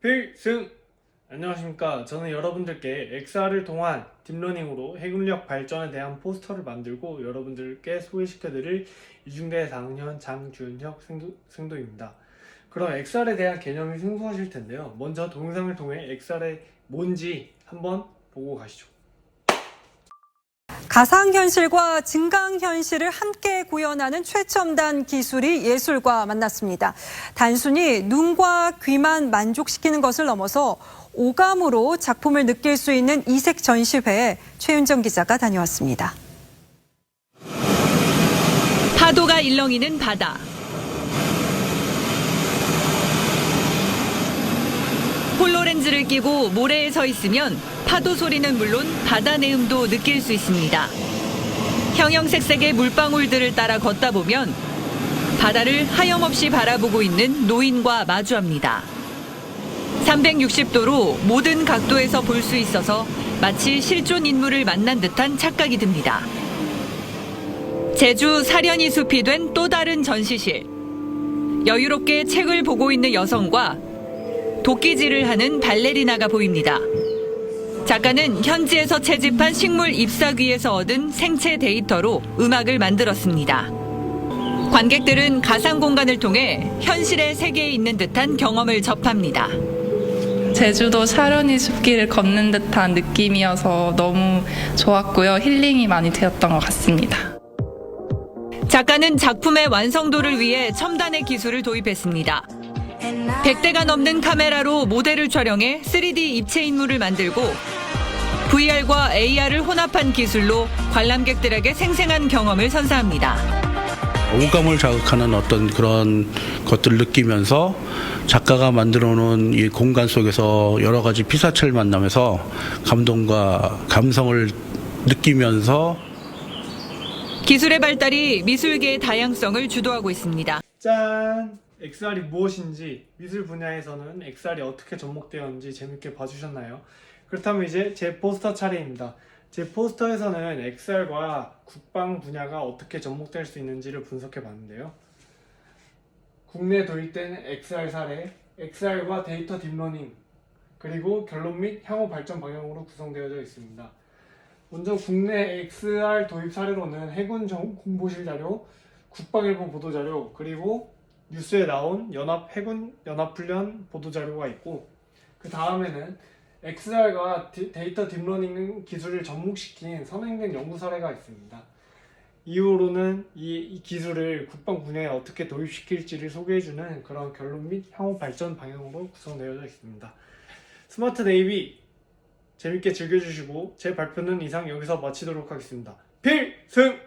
필승! 안녕하십니까. 저는 여러분들께 XR을 통한 딥러닝으로 해군력 발전에 대한 포스터를 만들고 여러분들께 소개시켜드릴 이중대 4학년 장주은혁 생도, 생도입니다. 그럼 XR에 대한 개념이 생소하실 텐데요. 먼저 동영상을 통해 XR이 뭔지 한번 보고 가시죠. 가상현실과 증강현실을 함께 구현하는 최첨단 기술이 예술과 만났습니다. 단순히 눈과 귀만 만족시키는 것을 넘어서 오감으로 작품을 느낄 수 있는 이색 전시회에 최윤정 기자가 다녀왔습니다. 파도가 일렁이는 바다. 홀로 렌즈를 끼고 모래에 서 있으면 파도 소리는 물론 바다 내음도 느낄 수 있습니다. 형형색색의 물방울들을 따라 걷다 보면 바다를 하염없이 바라보고 있는 노인과 마주합니다. 360도로 모든 각도에서 볼 수 있어서 마치 실존 인물을 만난 듯한 착각이 듭니다. 제주 사려니 숲이 된 또 다른 전시실. 여유롭게 책을 보고 있는 여성과 도끼질을 하는 발레리나가 보입니다. 작가는 현지에서 채집한 식물 잎사귀에서 얻은 생체 데이터로 음악을 만들었습니다. 관객들은 가상 공간을 통해 현실의 세계에 있는 듯한 경험을 접합니다. 제주도 사려니 숲길을 걷는 듯한 느낌이어서 너무 좋았고요. 힐링이 많이 되었던 것 같습니다. 작가는 작품의 완성도를 위해 첨단의 기술을 도입했습니다. 100대가 넘는 카메라로 모델을 촬영해 3D 입체 인물을 만들고 VR과 AR을 혼합한 기술로 관람객들에게 생생한 경험을 선사합니다. 오감을 자극하는 어떤 그런 것들을 느끼면서 작가가 만들어 놓은 이 공간 속에서 여러 가지 피사체를 만나면서 감동과 감성을 느끼면서 기술의 발달이 미술계의 다양성을 주도하고 있습니다. 짠! XR이 무엇인지 미술 분야에서는 XR이 어떻게 접목되었는지 재밌게 봐주셨나요? 그렇다면 이제 제 포스터 차례입니다. 제 포스터에서는 XR과 국방 분야가 어떻게 접목될 수 있는지를 분석해 봤는데요. 국내 도입된 XR 사례, XR과 데이터 딥러닝, 그리고 결론 및 향후 발전 방향으로 구성되어져 있습니다. 먼저 국내 XR 도입 사례로는 해군 정- 공보실 자료, 국방일보 보도 자료, 그리고 뉴스에 나온 연합 해군 연합 훈련 보도 자료가 있고 그 다음에는 XR과 디- 데이터 딥러닝 기술을 접목시킨 선행된 연구 사례가 있습니다. 이후로는 이, 이 기술을 국방 분야에 어떻게 도입시킬지를 소개해주는 그런 결론 및 향후 발전 방향으로 구성되어져 있습니다. 스마트 네이비 재밌게 즐겨주시고 제 발표는 이상 여기서 마치도록 하겠습니다. 필승!